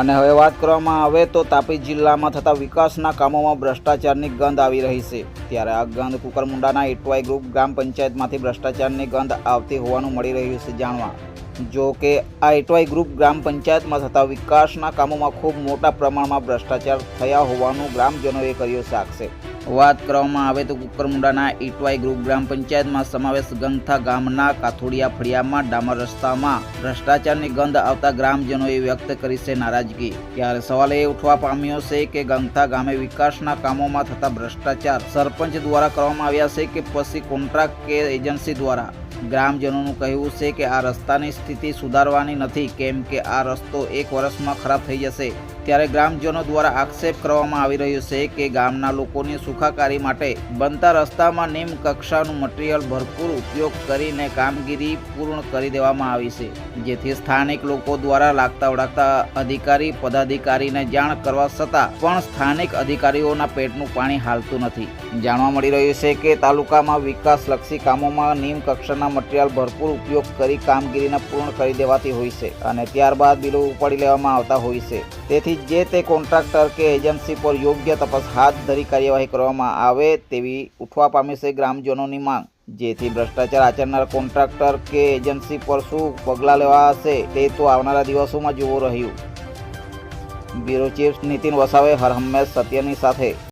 અને હવે વાત કરવામાં આવે તો તાપી જિલ્લામાં થતા વિકાસના કામોમાં ભ્રષ્ટાચારની ગંધ આવી રહી છે. ત્યારે આ ગંધ કુકરમુંડાના એટવાય ગ્રુપ ગ્રામ પંચાયતમાંથી ભ્રષ્ટાચારની ગંધ આવતી હોવાનું મળી રહ્યું છે જાણવા. જો કે આ એટવાઈ ગ્રુપ ગ્રામ પંચાયતમાં થતા વિકાસના કામોમાં ખૂબ મોટા પ્રમાણમાં ભ્રષ્ટાચાર થયા હોવાનું ગ્રામજનોએ કર્યો છે આક્ષેપ વાત કરવામાં આવે તો કુકરમુંડાના ઇટવાઈ ગ્રુપ ગ્રામ પંચાયતમાં સમાવેશ ગંગથા ગામના કાથોડિયા ફળિયામાં ડામર રસ્તામાં ભ્રષ્ટાચારની ગંધ આવતા ગ્રામજનોએ વ્યક્ત કરી છે નારાજગી. ત્યારે સવાલ એ ઉઠવા પામ્યો છે કે ગંગથા ગામે વિકાસના કામોમાં થતા ભ્રષ્ટાચાર સરપંચ દ્વારા કરવામાં આવ્યા છે કે પછી કોન્ટ્રાક્ટ કે એજન્સી દ્વારા? ગ્રામજનોનું કહેવું છે કે આ રસ્તાની સ્થિતિ સુધારવાની નથી, કેમ કે આ રસ્તો એક વર્ષમાં ખરાબ થઈ જશે. ત્યારે ગ્રામજનો દ્વારા આક્ષેપ કરવામાં આવી રહ્યો છે કે ગામના લોકોની સુખાકારી માટે બનતા રસ્તામાં નિમ્ન કક્ષાનું મટીરિયલ ભરપૂર ઉપયોગ કરીને કામગીરી પૂર્ણ કરી દેવામાં આવી છે, જેથી સ્થાનિક લોકો દ્વારા લાગતા વળગતા અધિકારી, પદાધિકારીને જાણ કરવા છતાં પણ સ્થાનિક અધિકારીઓના પેટનું પાણી હાલતું નથી. જાણવા મળી રહ્યું છે કે તાલુકામાં વિકાસલક્ષી કામોમાં નિમ્ન કક્ષાના મટીરિયલ ભરપૂર ઉપયોગ કરી કામગીરીને પૂર્ણ કરી દેવાતી હોય છે અને ત્યારબાદ બિલો ઉપાડી લેવામાં આવતા હોય છે. તેથી જે તે કોન્ટ્રાક્ટર કે એજન્સી પર યોગ્ય તપાસ હાથ ધરી કાર્યવાહી કરવામાં આવે તેવી ઉઠવા પામી છે ગ્રામજનોની માંગ. જેથી ભ્રષ્ટાચાર આચરનાર કોન્ટ્રાક્ટર કે એજન્સી પર શું પગલાં લેવા હશે તે તો આવનારા દિવસોમાં જોવું રહ્યું. બ્યુરો ચીફ નીતિન વસાવે, હર હંમેશ સત્યની સાથે.